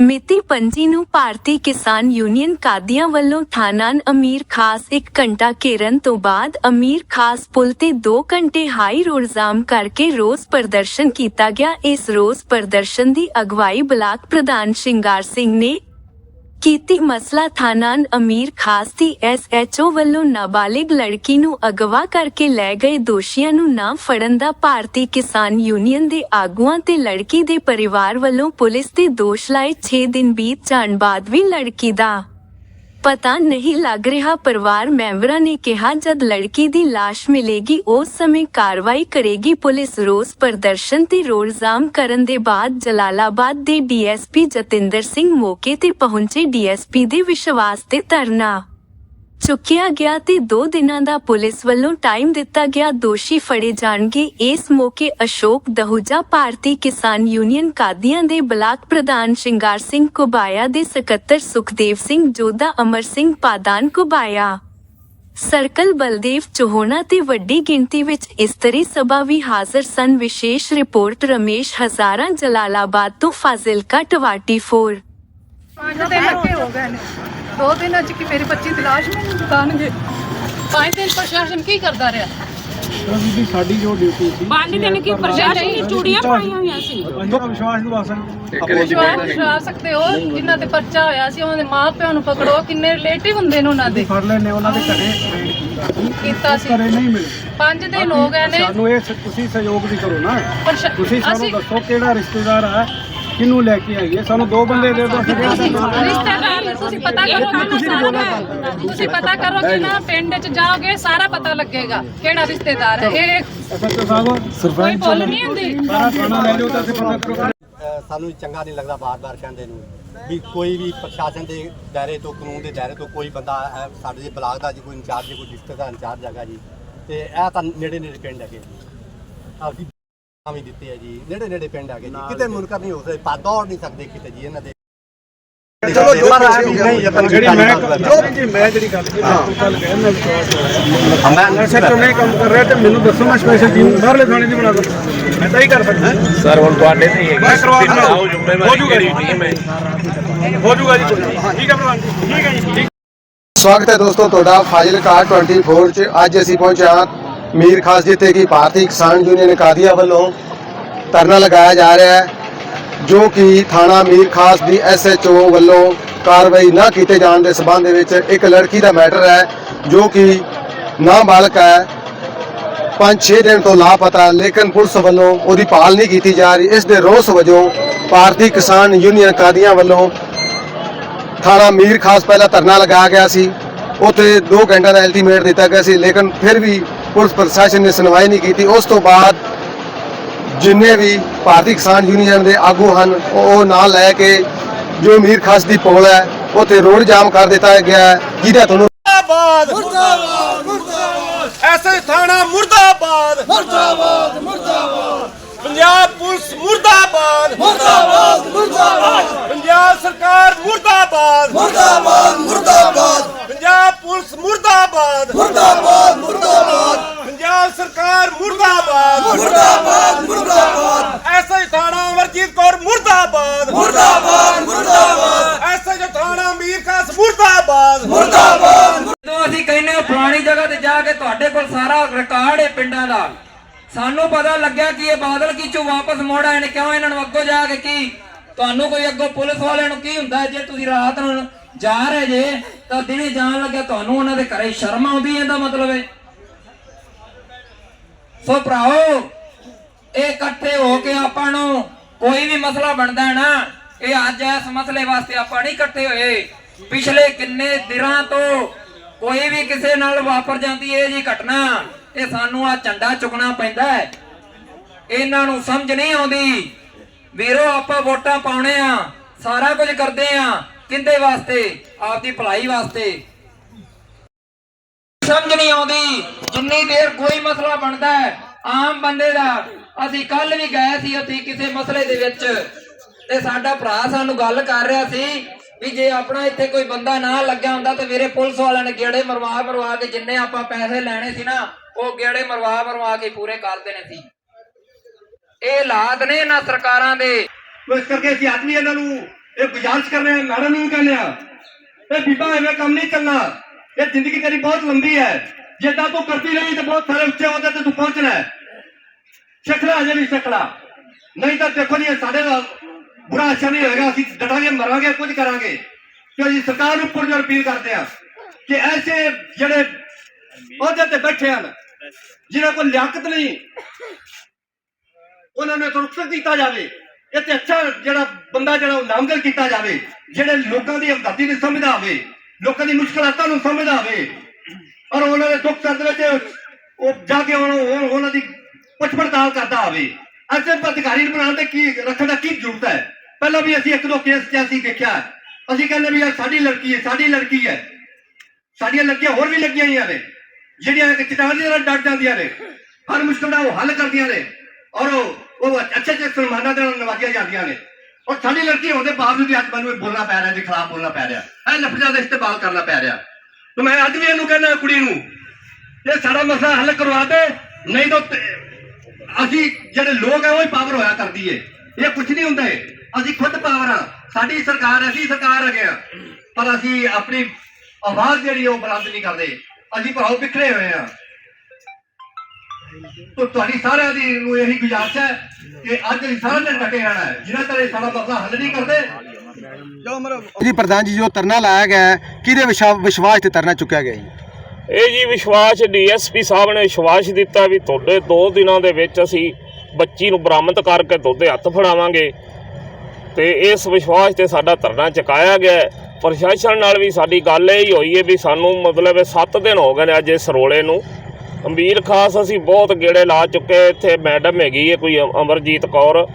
ਮਿਤੀ 25 ਨੂੰ ਭਾਰਤੀ ਕਿਸਾਨ ਯੂਨੀਅਨ ਕਾਦੀਆਂ ਵੱਲੋਂ ਥਾਨਾਨ ਅਮੀਰ ਖਾਸ 1 ਘੰਟਾ ਘੇਰਨ ਤੋਂ ਬਾਅਦ ਅਮੀਰ ਖਾਸ ਪੁਲ ਤੇ 2 ਘੰਟੇ ਹਾਈ ਰੋਡ ਜਾਮ ਕਰਕੇ ਰੋਸ ਪ੍ਰਦਰਸ਼ਨ ਕੀਤਾ ਗਿਆ। ਇਸ ਰੋਸ ਪ੍ਰਦਰਸ਼ਨ ਦੀ ਅਗਵਾਈ ਬਲਾਕ ਪ੍ਰਧਾਨ ਸ਼ਿੰਗਾਰ ਸਿੰਘ ਨੇ ਕੀਤੀ ਮਸਲਾ ਥਾਨਾਨ ਅਮੀਰ ਖਾਸ ਦੀ ਐਸਐਚਓ ਵੱਲੋਂ ਨਾਬਾਲਿਗ ਲੜਕੀ ਨੂੰ ਅਗਵਾ ਕਰਕੇ ਲੈ ਗਏ ਦੋਸ਼ੀਆਂ ਨੂੰ ਨਾ ਫੜਨ ਦਾ ਭਾਰਤੀ ਕਿਸਾਨ ਯੂਨੀਅਨ ਦੇ ਆਗੂਆਂ ਤੇ ਲੜਕੀ ਦੇ ਪਰਿਵਾਰ ਵੱਲੋਂ ਪੁਲਿਸ ਤੇ ਦੋਸ਼ ਲਾਏ 6 ਦਿਨ ਬੀਤ ਜਾਣ ਬਾਅਦ ਵੀ ਲੜਕੀ ਦਾ ਪਤਾ ਨਹੀਂ ਲੱਗ ਰਿਹਾ ਪਰਿਵਾਰ ਮੈਂਬਰਾਂ ਨੇ ਕਿਹਾ, ਜਦ ਲੜਕੀ ਦੀ ਲਾਸ਼ ਮਿਲੇਗੀ, ਉਸ ਸਮੇਂ ਕਾਰਵਾਈ ਕਰੇਗੀ ਪੁਲਿਸ। ਰੋਸ ਪ੍ਰਦਰਸ਼ਨ ਤੇ ਰੋਡ ਜਾਮ ਕਰਨ ਦੇ ਬਾਅਦ ਜਲਾਲਾਬਾਦ ਦੇ ਡੀਐਸਪੀ ਜਤਿੰਦਰ ਸਿੰਘ ਮੌਕੇ ਤੇ ਪਹੁੰਚੇ ਡੀਐਸਪੀ ਦੇ ਵਿਸ਼ਵਾਸ ਤੇ ਧਰਨਾ। ਚੁੱਕਿਆ ਗਿਆ ਤੇ 2 ਦਿਨਾਂ ਦਾ ਪੁਲਿਸ ਵੱਲੋਂ ਟਾਈਮ ਦਿੱਤਾ ਗਿਆ ਦੋਸ਼ੀ ਫੜੇ ਜਾਣਗੇ। ਇਸ ਮੌਕੇ ਅਸ਼ੋਕ ਦਹੂਜਾ ਭਾਰਤੀ ਕਿਸਾਨ ਯੂਨੀਅਨ ਕਾਦੀਆਂ ਦੇ ਬਲਾਕ ਪ੍ਰਧਾਨ ਸ਼ਿੰਗਾਰ ਸਿੰਘ ਕੁਬਾਇਆ ਦੇ ਸਕੱਤਰ ਸੁਖਦੇਵ ਸਿੰਘ ਜੋਧਾ ਅਮਰ ਸਿੰਘ ਪਾਦਾਨ ਕੁਬਾਇਆ। ਸਰਕਲ ਬਲਦੇਵ ਚੋਹਣਾ ਤੇ ਵੱਡੀ ਗਿਣਤੀ ਵਿੱਚ ਇਸਤਰੀ ਸਭਾ ਵੀ ਹਾਜ਼ਰ ਸਨ। ਵਿਸ਼ੇਸ਼ ਰਿਪੋਰਟ ਰਮੇਸ਼ ਹਜ਼ਾਰਾਂ ਜਲਾਲਾਬਾਦ ਤੋਂ ਫਾਜ਼ਿਲਕਾ ਟਵਾਟੀ 4 ਪੰਜ ਦਿਨ ਹੋ ਗਏ ਨੇ। ਦੋ ਦਿਨਾਂ ਚ ਕਿ ਮੇਰੀ ਬੱਚੀ ਦੀ ਲਾਸ਼ ਮੈਨੂੰ ਦਿਖਾਣਗੇ ਪੰਜ ਦਿਨ ਪ੍ਰਸ਼ਾਸਨ ਕੀ ਕਰਦਾ ਰਿਹਾ? ਬੀਬੀ ਸਾਡੀ ਜੋ ਡਿਊਟੀ ਸੀ ਪੰਜ ਦਿਨ ਕੀ ਪ੍ਰਸ਼ਾਸਨ ਦੀ ਚੂੜੀਆਂ ਪਾਈਆਂ ਹੋਈਆਂ ਸੀ? ਅੰਦਰ ਵਿਸ਼ਵਾਸ ਦਿਵਾਸਨ ਵਿਸ਼ਵਾਸ ਵਿਸ਼ਵਾ ਸਕਦੇ ਹੋ? ਜਿਨ੍ਹਾਂ ਤੇ ਪਰਚਾ ਹੋਇਆ ਸੀ ਉਹਨਾਂ ਦੇ ਮਾਂ ਪਿਓ ਨੂੰ ਪਕੜੋ। ਕਿੰਨੇ ਰਿਲੇਟਿਵ ਹੁੰਦੇ ਨੇ ਉਹਨਾਂ ਦੇ? ਫੜ ਲੈਣੇ ਉਹਨਾਂ ਦੇ ਘਰੇ ਰੇਡ ਕੀਤਾ ਸੀ। ਕੀਤਾ ਸੀ। ਘਰੇ ਨਹੀਂ ਮਿਲੇ। ਪੰਜ ਦਿਨ ਹੋ ਗਏ ਨੇ। ਸਾਨੂੰ ਇਹ ਸ- ਤੁਸੀਂ ਸਹਿਯੋਗ ਵੀ ਕਰੋ ਨਾ। ਤੁਸੀਂ ਸਾਨੂੰ ਦੱਸੋ ਕਿਹੜਾ ਰਿਸ਼ਤੇਦਾਰ ਹੈ ਕਿਹਨੂੰ ਲੈ ਕੇ ਆਈਏ? ਸਾਨੂੰ ਦੋ ਬੰਦੇ ਦੇ ਅਸੀਂ। ਰਿਸ਼ਤੇਦਾਰ ਤੁਸੀਂ ਪਤਾ ਕਰੋ ਕਿ ਸਾਰਾ ਤੁਸੀਂ ਪਤਾ ਕਰੋ ਕਿ ਨਾ ਪਿੰਡ ਚ ਜਾਓਗੇ ਸਾਰਾ ਪਤਾ ਲੱਗੇਗਾ ਕਿਹੜਾ ਰਿਸ਼ਤੇਦਾਰ ਹੈ। ਇਹ ਐਸਐਚਓ ਸਾਹਿਬ ਕੋਈ ਸਰਪੰਚ ਭੁੱਲ ਨਹੀਂ ਹੁੰਦੀ ਸਾਰਾ ਖਾਣਾ ਲੈ ਲਿਓ ਤਾਂ ਅਸੀਂ ਪਤਾ ਕਰੋ। ਅ, ਸਾਨੂੰ ਚੰਗਾ ਨਹੀਂ ਲੱਗਦਾ ਬਾਰ-ਬਾਰ ਕਹਿੰਦੇ ਨੂੰ ਵੀ ਕੋਈ ਵੀ ਪ੍ਰਸ਼ਾਸਨ ਦੇ ਦਾਇਰੇ ਤੋਂ ਕਾਨੂੰਨ ਦੇ ਦਾਇਰੇ ਤੋਂ ਕੋਈ ਬੰਦਾ ਸਾਡੇ ਦੇ ਬਲਾਕ ਦਾ ਜੀ ਕੋਈ ਇੰਚਾਰਜ ਕੋਈ ਡਿਸਟ੍ਰਿਕਟ ਦਾ ਇੰਚਾਰਜ ਹੈਗਾ ਜੀ ਤੇ ਇਹ ਤਾਂ ਨੇੜੇ ਨੇੜੇ ਪਿੰਡ ਹੈਗੇ। ਜੀ ਵੀ ਦਿੱਤੇ ਹੈ ਜੀ। ਨੇੜੇ ਨੇੜੇ ਪਿੰਡ ਹੈਗੇ ਜੀ। ਕਿਤੇ ਮੁਨਕਰ ਨਹੀਂ ਹੋ ਸਕਦੇ ਪਾ ਦੌੜ ਨਹੀਂ ਸਕਦੇ ਕਿਤੇ ਜੀ ਇਹਨਾਂ ਦੇ। ਚਲੋ ਜੋ ਪਰ ਕੁਛ ਇਹ ਨਹੀਂ ਆਪਾਂ ਨੂੰ ਜਿਹੜੀ ਮੈਂ ਜੋ ਜੀ ਮੈਂ ਜਿਹੜੀ ਗੱਲ ਕੀਤੀ ਤੂੰ ਕੱਲ ਕਹਿ ਮੈਂ ਵਿਸ਼ਵਾਸ ਹੋਇਆ ਮੈਂ ਐਸਐਚਓ ਨਹੀਂ ਕੰਮ ਕਰ ਰਿਹਾ ਤੇ ਮੈਨੂੰ ਦੱਸੋ ਮੈਂ ਸਪੈਸ਼ਲ ਟੀਮ ਬਾਹਰਲੇ ਥਾਣੇ ਦੀ ਬਣਾ ਦਾਂ ਮੈਂ ਤਾਂ ਹੀ ਕਰ ਸਕਦਾ। ਸਰ ਹੁਣ ਤੁਹਾਡੇ ਤੇ ਹੀ ਹੈਗੀ। ਮੈਂ ਕਰਵਾ ਦਿੰਦਾ। ਆਓ ਜ਼ਿੰਮੇਵਾਰੀ ਕਿਹੜੀ ਟੀਮ ਹੈ। ਹੋ ਜਾਊਗਾ ਜੀ। ਠੀਕ ਹੈ ਪ੍ਰਧਾਨ ਜੀ। ਠੀਕ ਹੈ ਜੀ। ਠੀਕ ਸਵਾਗਤ ਹੈ ਦੋਸਤੋ ਤੁਹਾਡਾ ਫਾਜ਼ਿਲਕਾ 24 ਚ ਅੱਜ ਅਸੀਂ ਪਹੁੰਚੇ ਹਾਂ ਮੀਰ ਖਾਸ ਜਿੱਥੇ ਕਿ ਭਾਰਤੀ ਕਿਸਾਨ ਯੂਨੀਅਨ ਕਾਦੀਆਂ ਵੱਲੋਂ ਧਰਨਾ ਲਗਾਇਆ ਜਾ ਰਿਹਾ ਹੈ, ਜੋ ਕਿ ਥਾਣਾ ਮੀਰ ਖਾਸ ਦੀ ਐਸਐਚਓ ਵੱਲੋਂ ਕਾਰਵਾਈ ਨਾ ਕੀਤੇ ਜਾਣ ਦੇ ਸਬੰਧ ਦੇ ਵਿੱਚ ਇੱਕ ਲੜਕੀ ਦਾ ਮੈਟਰ ਹੈ, ਜੋ ਕਿ ਨਾਬਾਲਗ ਹੈ। 5-6 ਦਿਨ ਤੋਂ ਲਾਪਤਾ, ਲੇਕਿਨ ਪੁਲਿਸ ਵੱਲੋਂ ਉਹਦੀ ਭਾਲ ਨਹੀਂ ਕੀਤੀ ਜਾ ਰਹੀ। ਇਸ ਦੇ ਰੋਸ ਵਜੋਂ ਭਾਰਤੀ ਕਿਸਾਨ ਯੂਨੀਅਨ ਕਾਦੀਆਂ ਵੱਲੋਂ ਥਾਣਾ ਮੀਰ ਖਾਸ ਪਹਿਲਾਂ ਧਰਨਾ ਲਗਾਇਆ ਗਿਆ ਸੀ। ਉੱਥੇ 2 ਘੰਟਿਆਂ ਦਾ ਅਲਟੀਮੇਟ ਦਿੱਤਾ ਗਿਆ ਸੀ, ਲੇਕਿਨ ਫਿਰ ਵੀ ਪੁਲਿਸ ਪ੍ਰਸ਼ਾਸਨ ਨੇ ਸੁਣਵਾਈ ਨਹੀਂ ਕੀਤੀ। ਉਸ ਤੋਂ ਬਾਅਦ ਜਿੰਨੇ ਵੀ ਭਾਰਤੀ ਕਿਸਾਨ ਯੂਨੀਅਨ ਦੇ ਆਗੂ ਹਨ ਉਹ ਨਾਲ ਲੈ ਕੇ ਜੋ ਮੀਰ ਖਾਸ ਦੀ ਪੋਲ ਹੈ ਉੱਥੇ ਰੋਡ ਜਾਮ ਕਰ ਦਿੱਤਾ ਗਿਆ ਹੈ। ਜਿਹਦਾ ਤੁਹਾਨੂੰ ਮੁਰਦਾਬਾਦ ਮੁਰਦਾਬਾਦ ਮੁਰਦਾਬਾਦ! ਐਸੇ ਥਾਣਾ ਮੁਰਦਾਬਾਦ! ਮੁਰਦਾਬਾਦ ਮੁਰਦਾਬਾਦ! ਪੰਜਾਬ ਪੁਲਿਸ ਮੁਰਦਾਬਾਦ! ਮੁਰਦਾਬਾਦ ਮੁਰਦਾਬਾਦ! ਪੰਜਾਬ ਸਰਕਾਰ ਮੁਰਦਾਬਾਦ! ਮੁਰਦਾਬਾਦ ਮੁਰਦਾਬਾਦ! ਪੰਜਾਬ ਪੁਲਿਸ ਮੁਰਦਾਬਾਦ। ਮੁਰਦਾਬਾਦ ਮੁਰਦਾਬਾਦ। ਪੰਜਾਬ ਸਰਕਾਰ ਮੁਰਦਾਬਾਦ। ਮੁਰਦਾਬਾਦ ਮੁਰਦਾਬਾਦ। ਐਸੇ ਥਾਣਾ ਅਮਰਜੀਤ ਕੌਰ ਮੁਰਦਾਬਾਦ। ਮੁਰਦਾਬਾਦ ਮੁਰਦਾਬਾਦ। ਐਸੇ ਜੋ ਥਾਣਾ ਮੀਰ ਖਾਸ ਮੁਰਦਾਬਾਦ। ਜਦੋਂ ਅਸੀਂ ਕਹਿੰਦੇ ਹਾਂ ਫਲਾਣੀ ਜਗ੍ਹਾ ਤੇ ਜਾ ਕੇ ਤੁਹਾਡੇ ਕੋਲ ਸਾਰਾ ਰਿਕਾਰਡ ਹੈ ਪਿੰਡਾਂ ਦਾ। ਸਾਨੂੰ ਪਤਾ ਲੱਗਿਆ ਕਿ ਇਹ ਬਾਦਲ ਕੀ ਚੋਂ ਵਾਪਸ ਮੋੜ ਆਏ ਨੇ ਕਿਉਂ ਇਹਨਾਂ ਨੂੰ ਅੱਗੋਂ ਜਾ ਕੇ ਕੀ? ਤੁਹਾਨੂੰ ਕੋਈ ਅੱਗੋਂ ਪੁਲਿਸ ਵਾਲਿਆਂ ਨੂੰ ਕੀ ਹੁੰਦਾ ਜੇ ਤੁਸੀਂ ਰਾਤ ਨੂੰ ਜਾ ਰਹੇ ਜੇ, ਤਾਂ ਦਿਨੇ ਜਾਣ ਲੱਗਿਆ ਤੁਹਾਨੂੰ ਉਹਨਾਂ ਦੇ ਘਰੇ ਸ਼ਰਮ ਆਉਂਦੀ ਹੈ, ਇਹਦਾ ਮਤਲਬ ਹੈ। ਸੋ ਭਰਾਓ, ਇਹ ਇਕੱਠੇ ਹੋ ਕੇ ਆਪਾਂ ਨੂੰ ਕੋਈ ਵੀ ਮਸਲਾ ਬਣਦਾ ਨਾ, ਇਹ ਅੱਜ ਇਸ ਮਸਲੇ ਵਾਸਤੇ ਆਪਾਂ ਨਹੀਂ ਇਕੱਠੇ ਹੋਏ। ਪਿਛਲੇ ਕਿੰਨੇ ਦਿਨਾਂ ਤੋਂ ਕੋਈ ਵੀ ਕਿਸੇ ਨਾਲ ਵਾਪਰ ਜਾਂਦੀ ਹੈ ਜੀ ਘਟਨਾ, ਇਹ ਸਾਨੂੰ ਆ ਝੰਡਾ ਚੁਕਣਾ ਪੈਂਦਾ ਹੈ। ਇਹਨਾਂ ਨੂੰ ਸਮਝ ਨਹੀਂ ਆਉਂਦੀ। ਵੀਰੋ, ਆਪਾਂ ਵੋਟਾਂ ਪਾਉਣੇ ਆ, ਸਾਰਾ ਕੁਝ ਕਰਦੇ ਆ। ਕਿੰਦੇ ਵਾਸਤੇ? ਆਪਦੀ ਭਲਾਈ ਵਾਸਤੇ। ਸਮਝ ਨਹੀਂ ਆਉਂਦੀ, ਜਿੰਨੀ ਦੇਰ ਕੋਈ ਮਸਲਾ ਬਣਦਾ ਹੈ, ਆਮ ਬੰਦੇ ਦਾ। ਅਸੀਂ ਕੱਲ ਵੀ ਗਏ ਸੀ ਉੱਥੇ ਕਿਸੇ ਮਸਲੇ ਦੇ ਵਿੱਚ। ਤੇ ਸਾਡਾ ਭਰਾ ਸਾਨੂੰ ਗੱਲ ਕਰ ਰਿਹਾ ਸੀ ਵੀ ਜੇ ਆਪਣਾ ਇੱਥੇ ਕੋਈ ਬੰਦਾ ਨਾ ਲੱਗਿਆ ਹੁੰਦਾ ਤੇ ਮੇਰੇ ਪੁਲਿਸ ਵਾਲਿਆਂ ਨੇ ਗੇੜੇ ਮਰਵਾ ਮਰਵਾ ਕੇ ਜਿੰਨੇ ਆਪਾਂ ਪੈਸੇ ਲੈਣੇ ਸੀ ਨਾ, ਉਹ ਗੇੜੇ ਮਰਵਾ ਮਰਵਾ ਕੇ ਪੂਰੇ ਕਰ ਦੇਣੇ ਸੀ। ਇਹ ਹਾਲਾਤ ਨੇ ਇਹਨਾਂ ਸਰਕਾਰਾਂ ਦੇ। ਇਸ ਕਰਕੇ ਅਸੀਂ ਅੱਜ ਇਹਨਾਂ ਨੂੰ ਇਹ ਗੁਜ਼ਾਰਿਸ਼ ਕਰ ਰਹੇ ਹਾਂ ਮੈਡਮ ਨੂੰ ਵੀ ਕਹਿੰਦੇ ਆ ਇਹ ਬੀਬਾ ਐਵੇਂ ਕੰਮ ਨਹੀਂ ਚੱਲਣਾ। ਇਹ ਜ਼ਿੰਦਗੀ ਤੇਰੀ ਬਹੁਤ ਲੰਬੀ ਹੈ। ਜੇ ਤੂੰ ਕਰਦੀ ਰਹੀ ਤੇ ਬਹੁਤ ਸਾਰੇ ਉੱਚੇ ਅਹੁਦੇ ਤੇ ਤੂੰ ਪਹੁੰਚਣਾ ਹੈ। ਸਿੱਖਣਾ ਅਜੇ ਵੀ ਸਿੱਖਣਾ। ਨਹੀਂ ਤਾਂ ਦੇਖੋ ਜੀ ਸਾਡੇ ਨਾਲ ਬੁਰਾ ਅੱਛਾ ਨਹੀਂ ਹੋਏਗਾ। ਅਸੀਂ ਡਟਾਂਗੇ ਮਰਾਂਗੇ, ਕੁਝ ਕਰਾਂਗੇ। ਕਿ ਅਸੀਂ ਸਰਕਾਰ ਨੂੰ ਪੁਰਜੋਰ ਅਪੀਲ ਕਰਦੇ ਹਾਂ ਕਿ ਐਸੇ ਜਿਹੜੇ ਅਹੁਦੇ ਤੇ ਬੈਠੇ ਹਨ, ਜਿਨ੍ਹਾਂ ਕੋਲ ਲਿਆਕਤ ਨਹੀਂ, ਉਹਨਾਂ ਨੂੰ ਰੁਖਸਤ ਕੀਤਾ ਜਾਵੇ। ਇਹ ਤੇ ਅੱਛਾ ਜਿਹੜਾ ਬੰਦਾ ਜਿਹੜਾ ਉਹ ਨਾਮਜ਼ਦ ਕੀਤਾ ਜਾਵੇ, ਜਿਹੜੇ ਲੋਕਾਂ ਦੀ ਹਮਦਰਦੀ ਨੂੰ ਸਮਝਦਾ ਹੋਵੇ, ਲੋਕਾਂ ਦੀ ਮੁਸ਼ਕਲਾਤਾਂ ਨੂੰ ਸਮਝਦਾ ਹੋਵੇ, ਔਰ ਉਹਨਾਂ ਦੇ ਦੁੱਖ ਦਰਦ ਵਿੱਚ ਉਹ ਜਾ ਕੇ ਉਹਨਾਂ ਦੀ ਪੁੱਛ ਪੜਤਾਲ ਕਰਦਾ ਹੋਵੇ। ਐਸੇ ਅਧਿਕਾਰੀ ਬਣਾਉਣ ਤੇ ਕੀ ਰੱਖਣ ਦਾ ਕੀ ਜ਼ਰੂਰਤ ਹੈ? ਪਹਿਲਾਂ ਵੀ ਅਸੀਂ ਇੱਕ ਦੋ ਕੇਸ ਚ ਅਸੀਂ ਦੇਖਿਆ। ਅਸੀਂ ਕਹਿੰਦੇ ਵੀ ਯਾਰ ਸਾਡੀ ਲੜਕੀ ਹੈ, ਸਾਡੀ ਲੜਕੀ ਹੈ। ਸਾਡੀਆਂ ਲੜਕੀਆਂ ਹੋਰ ਵੀ ਲੱਗੀਆਂ ਹੋਈਆਂ ਨੇ, ਜਿਹੜੀਆਂ ਇੱਕ ਚਟਾਨ ਦੀ ਤਰ੍ਹਾਂ ਡਟ ਜਾਂਦੀਆਂ ਨੇ। ਹਰ ਮੁਸ਼ਕਲ ਦਾ ਉਹ ਹੱਲ ਕਰਦੀਆਂ ਨੇ। ਔਰ ਉਹ ਉਹ ਅੱਛੇ ਅੱਛੇ ਸਨਮਾਨਾਂ ਦੇ ਨਾਲ ਨਵਾਜੀਆਂ ਜਾਂਦੀਆਂ ਨੇ। ਔਰ ਸਾਡੀ ਲੜਕੀ ਹੋਣ ਦੇ ਬਾਵਜੂਦ ਵੀ ਅੱਜ ਮੈਨੂੰ ਬੋਲਣਾ ਪੈ ਰਿਹਾ, ਜੀ ਖਿਲਾਫ ਬੋਲਣਾ ਪੈ ਰਿਹਾ। ਇਹ ਲਫ਼ਜ਼ਾਂ ਦਾ ਇਸਤੇਮਾਲ ਕਰਨਾ ਪੈ ਰਿਹਾ। ਤੇ ਮੈਂ ਅੱਜ ਵੀ ਇਹਨੂੰ ਕਹਿੰਦਾ ਕੁੜੀ ਨੂੰ ਇਹ ਸਾਡਾ ਮਸਲਾ ਹੱਲ ਕਰਵਾ ਦੇ, ਨਹੀਂ ਤਾਂ ਅਸੀਂ ਜਿਹੜੇ ਲੋਕ ਆ, ਉਹ ਹੀ ਪਾਵਰ ਹੋਇਆ ਕਰਦੀ ਏ। ਇਹ ਕੁਝ ਨਹੀਂ ਹੁੰਦਾ ਏ ਅਸੀਂ ਖੁਦ ਪਾਵਰ ਆ। ਸਾਡੀ ਸਰਕਾਰ, ਅਸੀਂ ਸਰਕਾਰ ਹੈਗੇ ਆ। ਪਰ ਅਸੀਂ ਆਪਣੀ ਆਵਾਜ਼ ਜਿਹੜੀ ਉਹ ਬੁਲੰਦ ਨਹੀਂ ਕਰਦੇ। ਅਸੀਂ ਭਰਾਓ ਬਿਖਰੇ ਹੋਏ ਆ। ਤੋ ਤੁਹਾਡੀ ਸਾਰਿਆਂ ਦੀ ਨੂੰ ਇਹੀ ਗੁਜ਼ਾਰਿਸ਼ ਹੈ ਕਿ ਅੱਜ ਅਸੀਂ ਸਾਰਿਆਂ ਨੇ ਡਟੇ ਰਹਿਣਾ ਹੈ। ਜਿਨ੍ਹਾਂ ਤੱਕ ਇਹ ਸਾਡਾ ਮਸਲਾ ਹੱਲ ਨਹੀਂ ਕਰਦੇ ਜੀ ਪ੍ਰਧਾਨ ਜੀ ਜੋ ਧਰਨਾ ਲਾਇਆ ਗਿਆ ਹੈ ਕਿਹਦੇ ਵਿਸ਼ਾ- ਵਿਸ਼ਵਾਸ ਤੇ ਧਰਨਾ ਚੁੱਕਿਆ ਗਿਆ ਜੀ? ਇਹ ਜੀ ਵਿਸ਼ਵਾਸ ਡੀਐਸਪੀ ਸਾਹਿਬ ਨੇ ਵਿਸ਼ਵਾਸ ਦਿੱਤਾ ਵੀ ਤੁਹਾਡੇ 2 ਦਿਨਾਂ ਦੇ ਵਿੱਚ ਅਸੀਂ ਬੱਚੀ ਨੂੰ ਬਰਾਮਦ ਕਰਕੇ ਤੁਹਾਡੇ ਹੱਥ ਫੜਾਵਾਂਗੇ। ਤੇ ਇਸ ਵਿਸ਼ਵਾਸ ਤੇ ਸਾਡਾ ਧਰਨਾ ਚੁਕਾਇਆ ਗਿਆ ਹੈ। ਪ੍ਰਸ਼ਾਸਨ ਨਾਲ ਵੀ ਸਾਡੀ ਗੱਲ ਇਹ ਹੀ ਹੋਈ ਹੈ ਵੀ ਸਾਨੂੰ ਮਤਲਬ 7 ਦਿਨ ਹੋ ਗਏ ਨੇ ਅੱਜ ਇਸ ਰੋਲੇ ਨੂੰ। ਅਮੀਰ ਖਾਸ ਅਸੀਂ ਬਹੁਤ ਗੇੜੇ ਲਾ ਚੁੱਕੇ ਇੱਥੇ ਮੈਡਮ ਹੈਗੀ ਹੈ, ਕੋਈ ਅਮਰਜੀਤ ਕੌਰ।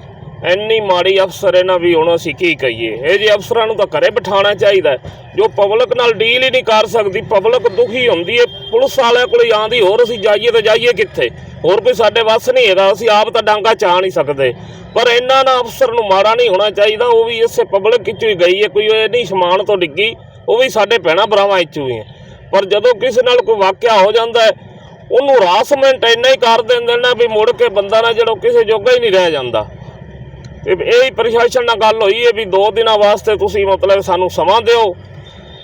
ਇੰਨੀ ਮਾੜੀ ਅਫਸਰ ਇਹਨਾਂ ਵੀ ਹੁਣ ਅਸੀਂ ਕੀ ਕਹੀਏ? ਇਹ ਜੇ ਅਫਸਰਾਂ ਨੂੰ ਤਾਂ ਘਰੇ ਬਿਠਾਉਣਾ ਚਾਹੀਦਾ ਜੋ ਪਬਲਿਕ ਨਾਲ ਡੀਲ ਹੀ ਨਹੀਂ ਕਰ ਸਕਦੀ, ਪਬਲਿਕ ਦੁਖੀ ਹੁੰਦੀ ਹੈ। ਪੁਲਿਸ ਵਾਲਿਆਂ ਕੋਲ ਆਂਦੀ ਹੋਰ ਅਸੀਂ ਜਾਈਏ ਤਾਂ ਜਾਈਏ ਕਿੱਥੇ? ਹੋਰ ਕੋਈ ਸਾਡੇ ਵੱਸ ਨਹੀਂ ਹੈਗਾ, ਅਸੀਂ ਆਪ ਤਾਂ ਡਾਂਗਾ ਚਾਹ ਨਹੀਂ ਸਕਦੇ। ਪਰ ਇਹਨਾਂ ਨਾਲ ਅਫਸਰ ਨੂੰ ਮਾੜਾ ਨਹੀਂ ਹੋਣਾ ਚਾਹੀਦਾ, ਉਹ ਵੀ ਇਸੇ ਪਬਲਿਕ ਵਿੱਚੋਂ ਹੀ ਗਈ ਹੈ। ਕੋਈ ਇਹ ਨਹੀਂ ਸਮਾਨ ਤੋਂ ਡਿੱਗੀ, ਉਹ ਵੀ ਸਾਡੇ ਭੈਣਾਂ ਭਰਾਵਾਂ ਵਿੱਚੋਂ ਹੀ ਹੈ। ਪਰ ਜਦੋਂ ਕਿਸੇ ਨਾਲ ਕੋਈ ਵਾਕਿਆ ਹੋ ਜਾਂਦਾ ਹੈ ਉਹਨੂੰ ਹਰਾਸਮੈਂਟ ਇੰਨਾ ਹੀ ਕਰ ਦਿੰਦੇ ਨੇ ਵੀ ਮੁੜ ਕੇ ਬੰਦਾ ਨਾ ਜਿਹੜਾ ਕਿਸੇ ਜੋਗਾ ਹੀ ਨਹੀਂ ਰਹਿ ਜਾਂਦਾ। ਤੇ ਇਹ ਹੀ ਪ੍ਰਸ਼ਾਸਨ ਨਾਲ ਗੱਲ ਹੋਈ ਹੈ ਵੀ 2 ਦਿਨਾਂ ਵਾਸਤੇ ਤੁਸੀਂ ਮਤਲਬ ਸਾਨੂੰ ਸਮਾਂ ਦਿਓ।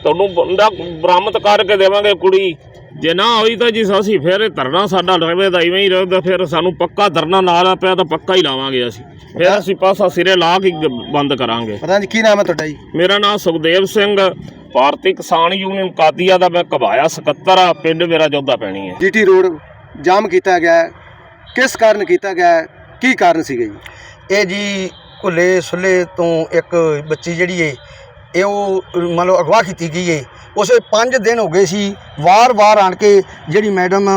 ਤੁਹਾਨੂੰ ਬੰਦਾ ਬਰਾਮਦ ਕਰਕੇ ਦੇਵਾਂਗੇ ਕੁੜੀ। ਜੇ ਨਾ ਹੋਈ ਤਾਂ ਜੀ ਅਸੀਂ ਫਿਰ ਇਹ ਧਰਨਾ ਸਾਡਾ ਰਵੇ ਦਾ ਇਵੇਂ ਹੀ ਰਹੇਗਾ ਫਿਰ ਸਾਨੂੰ ਪੱਕਾ ਧਰਨਾ ਨਾ ਲਾ ਪਿਆ ਤਾਂ ਪੱਕਾ ਹੀ ਲਾਵਾਂਗੇ ਅਸੀਂ। ਫਿਰ ਅਸੀਂ ਪਾਸਾ ਸਿਰੇ ਲਾ ਕੇ ਬੰਦ ਕਰਾਂਗੇ। ਪ੍ਰਧਾਨ ਜੀ ਕੀ ਨਾਮ ਹੈ ਤੁਹਾਡਾ ਜੀ? ਮੇਰਾ ਨਾਮ ਸੁਖਦੇਵ ਸਿੰਘ ਭਾਰਤੀ ਕਿਸਾਨ ਯੂਨੀਅਨ ਕਾਦੀਆ ਦਾ ਮੈਂ ਕਬਾਇਆ ਸਕੱਤਰ ਆ ਪਿੰਡ ਮੇਰਾ ਜੋਧਾ ਪੈਣੀ ਹੈ। ਜੀਟੀ ਰੋਡ ਜਾਮ ਕੀਤਾ ਗਿਆ ਹੈ। ਕਿਸ ਕਾਰਨ ਕੀਤਾ ਗਿਆ ਹੈ? ਕੀ ਕਾਰਨ ਸੀਗੇ ਜੀ? ਇਹ ਜੀ ਘੁੱਲੇ ਸੁੱਲੇ ਤੋਂ ਇੱਕ ਬੱਚੀ ਜਿਹੜੀ ਏ ਇਹ ਉਹ ਮੰਨ ਲਓ ਅਗਵਾ ਕੀਤੀ ਗਈ ਏ। ਉਸੇ 5 ਦਿਨ ਹੋ ਗਏ ਸੀ ਵਾਰ-ਵਾਰ ਆਣ ਕੇ ਜਿਹੜੀ ਮੈਡਮ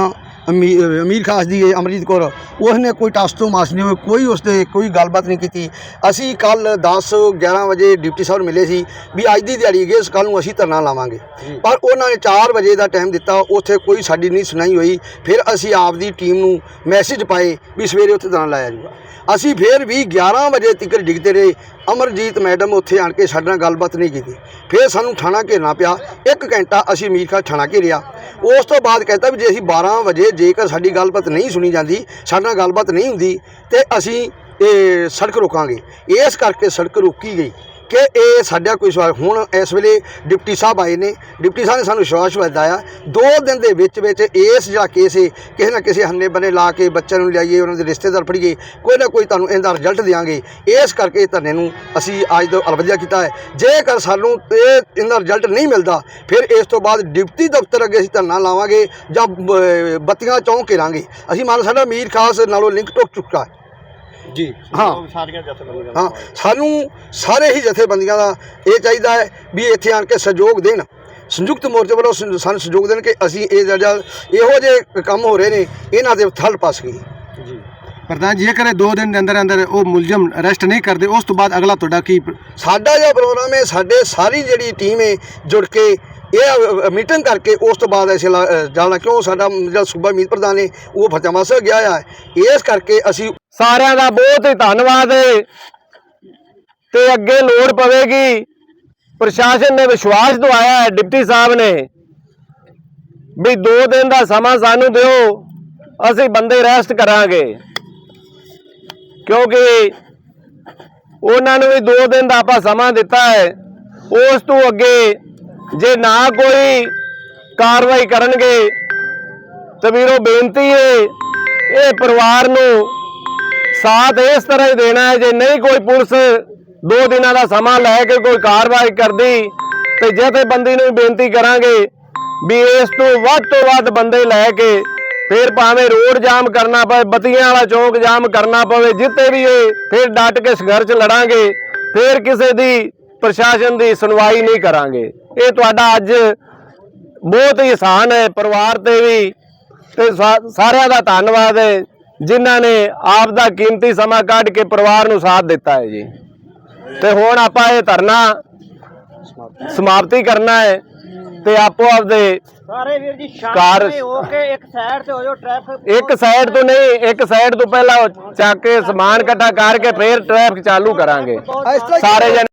ਅਮੀਰ ਖਾਸ ਦੀ ਅਮਰਜੀਤ ਕੌਰ ਉਸਨੇ ਕੋਈ ਟਸ ਤੋਂ ਮਾਸ ਨਹੀਂ ਹੋਏ ਕੋਈ ਉਸਦੇ ਕੋਈ ਗੱਲਬਾਤ ਨਹੀਂ ਕੀਤੀ। ਅਸੀਂ ਕੱਲ 10 11 ਵਜੇ ਡਿਪਟੀ ਸਾਹਿਬ ਮਿਲੇ ਸੀ ਵੀ ਅੱਜ ਦੀ ਦਿਹਾੜੀ ਗਏ ਕੱਲ ਨੂੰ ਅਸੀਂ ਧਰਨਾ ਲਾਵਾਂਗੇ। ਪਰ ਉਹਨਾਂ ਨੇ 4 ਵਜੇ ਦਾ ਟਾਈਮ ਦਿੱਤਾ ਉੱਥੇ ਕੋਈ ਸਾਡੀ ਨਹੀਂ ਸੁਣਾਈ ਹੋਈ। ਫਿਰ ਅਸੀਂ ਆਪ ਦੀ ਟੀਮ ਨੂੰ ਮੈਸੇਜ ਪਾਏ ਵੀ ਸਵੇਰੇ ਉੱਥੇ ਧਰਨਾ ਲਾਇਆ ਜਾਊਗਾ। ਅਸੀਂ ਫਿਰ ਵੀ 11 ਵਜੇ ਤੱਕ ਡਿੱਗਦੇ ਰਹੇ। ਅਮਰਜੀਤ ਮੈਡਮ ਉੱਥੇ ਆਣ ਕੇ ਸਾਡੇ ਨਾਲ ਗੱਲਬਾਤ ਨਹੀਂ ਕੀਤੀ। ਫਿਰ ਸਾਨੂੰ ਥਾਣਾ ਘੇਰਨਾ ਪਿਆ। ਇੱਕ ਘੰਟਾ ਅਸੀਂ ਅਮੀਰ ਖਾਨ ਥਾਣਾ ਘੇਰਿਆ। ਉਸ ਤੋਂ ਬਾਅਦ ਕਹਿੰਦਾ ਵੀ ਜੇ ਅਸੀਂ 12 ਵਜੇ ਜੇਕਰ ਸਾਡੀ ਗੱਲਬਾਤ ਨਹੀਂ ਸੁਣੀ ਜਾਂਦੀ, ਸਾਡੇ ਨਾਲ ਗੱਲਬਾਤ ਨਹੀਂ ਹੁੰਦੀ, ਤੇ ਅਸੀਂ ਇਹ ਸੜਕ ਰੋਕਾਂਗੇ। ਇਸ ਕਰਕੇ ਸੜਕ ਰੋਕੀ ਗਈ। ਕਿ ਇਹ ਸਾਡਾ ਕੋਈ ਸਵਾਲ ਹੁਣ ਇਸ ਵੇਲੇ ਡਿਪਟੀ ਸਾਹਿਬ ਆਏ ਨੇ। ਡਿਪਟੀ ਸਾਹਿਬ ਨੇ ਸਾਨੂੰ ਵਿਸ਼ਵਾਸ ਵਧਾਇਆ ਦੋ ਦਿਨ ਦੇ ਵਿੱਚ ਵਿੱਚ ਇਸ ਜਿਹੜਾ ਕੇਸ ਹੈ, ਕਿਸੇ ਨਾ ਕਿਸੇ ਹੰਨੇ ਬਨੇ ਲਾ ਕੇ ਬੱਚਿਆਂ ਨੂੰ ਲਿਆਈਏ, ਉਹਨਾਂ ਦੇ ਰਿਸ਼ਤੇਦਾਰ ਫੜੀਏ। ਕੋਈ ਨਾ ਕੋਈ ਤੁਹਾਨੂੰ ਇਹਦਾ ਰਿਜ਼ਲਟ ਦੇਵਾਂਗੇ ਇਸ ਕਰਕੇ ਧਰਨੇ ਨੂੰ ਅਸੀਂ ਅੱਜ ਤੋਂ ਅਲਵਿਦਾ ਕੀਤਾ ਹੈ। ਜੇਕਰ ਸਾਨੂੰ ਇਹ ਇਹਦਾ ਰਿਜ਼ਲਟ ਨਹੀਂ ਮਿਲਦਾ, ਫਿਰ ਇਸ ਤੋਂ ਬਾਅਦ ਡਿਪਟੀ ਦਫ਼ਤਰ ਅੱਗੇ ਅਸੀਂ ਧਰਨਾ ਲਾਵਾਂਗੇ ਜਾਂ ਬ- ਬੱਤੀਆਂ ਚੌਂਕ ਘੇਰਾਂਗੇ। ਅਸੀਂ ਮੰਨ ਲਓ ਸਾਡਾ ਮੀਰ ਖਾਸ ਨਾਲੋਂ ਲਿੰਕ ਟੁੱਟ ਚੁੱਕਾ ਹੈ। ਜੀ। ਹਾਂ। ਹਾਂ ਸਾਨੂੰ ਸਾਰੇ ਹੀ ਜਥੇਬੰਦੀਆਂ ਦਾ ਇਹ ਚਾਹੀਦਾ ਹੈ ਵੀ ਇੱਥੇ ਆਣ ਕੇ ਸਹਿਯੋਗ ਦੇਣ। ਸੰਯੁਕਤ ਮੋਰਚੇ ਵੱਲੋਂ ਸਾਨੂੰ ਸਹਿਯੋਗ ਦੇਣ ਕਿ ਅਸੀਂ ਇਹ ਜਿਹੜਾ ਇਹੋ ਜਿਹੇ ਕੰਮ ਹੋ ਰਹੇ ਨੇ ਇਹਨਾਂ ਦੇ ਥਲ ਪਾ ਸਕੀਏ ਪ੍ਰਧਾਨ ਜੀ ਜੇਕਰ ਇਹ ਦੋ ਦਿਨ ਦੇ ਅੰਦਰ ਅੰਦਰ ਉਹ ਮੁਲਜ਼ਮ ਅਰੈਸਟ ਨਹੀਂ ਕਰਦੇ ਉਸ ਤੋਂ ਬਾਅਦ ਅਗਲਾ ਤੁਹਾਡਾ ਕੀ ਸਾਡਾ ਜਿਹੜਾ ਪ੍ਰੋਗਰਾਮ ਹੈ ਸਾਡੇ ਸਾਰੀ ਜਿਹੜੀ ਟੀਮ ਹੈ ਜੁੜ ਕੇ ਇਹ ਮੀਟਿੰਗ ਕਰਕੇ ਉਸ ਤੋਂ ਬਾਅਦ ਅਸੀਂ ਜਾਣਾ। ਕਿਉਂ? ਸਾਡਾ ਜਿਹੜਾ ਸੂਬਾ ਮੀਤ ਪ੍ਰਧਾਨ ਹੈ ਉਹ ਫਤਿਆਮਾਸ ਗਿਆ ਹੈ ਇਸ ਕਰਕੇ ਅਸੀਂ ਸਾਰਿਆਂ ਦਾ ਬਹੁਤ ਹੀ ਧੰਨਵਾਦ ਹੈ ਤੇ ਅੱਗੇ ਲੋੜ ਪਵੇਗੀ। ਪ੍ਰਸ਼ਾਸਨ ਨੇ ਵਿਸ਼ਵਾਸ ਦਵਾਇਆ ਹੈ, ਡਿਪਟੀ ਸਾਹਿਬ ਨੇ। ਵੀ 2 ਦਿਨ ਦਾ ਸਮਾਂ ਸਾਨੂੰ ਦਿਓ, ਅਸੀਂ ਬੰਦੇ ਰੈਸਟ ਕਰਾਂਗੇ। ਕਿਉਂਕਿ ਉਹਨਾਂ ਨੂੰ ਵੀ 2 ਦਿਨ ਦਾ ਆਪਾਂ ਸਮਾਂ ਦਿੱਤਾ ਹੈ। ਉਸ ਤੋਂ ਅੱਗੇ ਜੇ ਨਾ ਕੋਈ ਕਾਰਵਾਈ ਕਰਨਗੇ, ਤੇ ਵੀਰੋ ਬੇਨਤੀ ਹੈ ਇਹ ਪਰਿਵਾਰ ਨੂੰ ਸਾਥ ਇਸ ਤਰ੍ਹਾਂ ਹੀ ਦੇਣਾ ਹੈ, ਜੇ ਨਹੀਂ ਕੋਈ ਪੁਲਿਸ ਦੋ ਦਿਨਾਂ ਦਾ ਸਮਾਂ ਲੈ ਕੇ ਕੋਈ ਕਾਰਵਾਈ ਕਰਦੀ ਤੇ ਜਥੇਬੰਦੀ ਨੂੰ ਵੀ ਬੇਨਤੀ ਕਰਾਂਗੇ ਵੀ ਇਸ ਤੋਂ ਵੱਧ ਤੋਂ ਵੱਧ ਬੰਦੇ ਲੈ ਕੇ ਫਿਰ ਭਾਵੇਂ ਰੋਡ ਜਾਮ ਕਰਨਾ ਪਵੇ, ਬੱਤੀਆਂ ਵਾਲਾ ਚੌਂਕ ਜਾਮ ਕਰਨਾ ਪਵੇ ਜਿੱਤੇ ਵੀ ਇਹ ਫਿਰ ਡਟ ਕੇ ਸੰਘਰਸ਼ ਲੜਾਂਗੇ। ਫਿਰ ਕਿਸੇ ਦੀ ਪ੍ਰਸ਼ਾਸਨ ਦੀ ਸੁਣਵਾਈ ਨਹੀਂ ਕਰਾਂਗੇ। ਇਹ ਤੁਹਾਡਾ ਅੱਜ ਬਹੁਤ ਹੀ ਆਸਾਨ ਹੈ, ਪਰਿਵਾਰ ਤੇ ਵੀ ਤੇ ਸਾ- ਸਾਰਿਆਂ ਦਾ ਧੰਨਵਾਦ ਹੈ। ਜਿਨ੍ਹਾਂ ਨੇ ਆਪ ਦਾ ਕੀਮਤੀ ਸਮਾਂ ਕੱਢ ਕੇ ਪਰਿਵਾਰ ਨੂੰ ਸਾਥ ਦਿੱਤਾ ਹੈ ਜੀ। ਤੇ ਹੁਣ ਆਪਾਂ ਇਹ ਧਰਨਾ ਸਮਾਪਤੀ ਕਰਨਾ ਹੈ ਤੇ ਆਪੋ ਆਪਦੇ ਸਾਰੇ ਵੀਰ ਜੀ ਸ਼ਾਂਤ ਹੋ ਕੇ ਇੱਕ ਸਾਈਡ ਤੇ ਹੋ ਜਾਓ ਟ੍ਰੈਫਿਕ ਇੱਕ ਸਾਈਡ ਤੋਂ ਨਹੀਂ ਇੱਕ ਸਾਈਡ ਤੋਂ ਪਹਿਲਾਂ ਚੱਕ ਕੇ ਸਮਾਨ ਇਕੱਠਾ ਕਰਕੇ ਫੇਰ ਟ੍ਰੈਫਿਕ ਚਾਲੂ ਕਰਾਂਗੇ। ਸਾਰੇ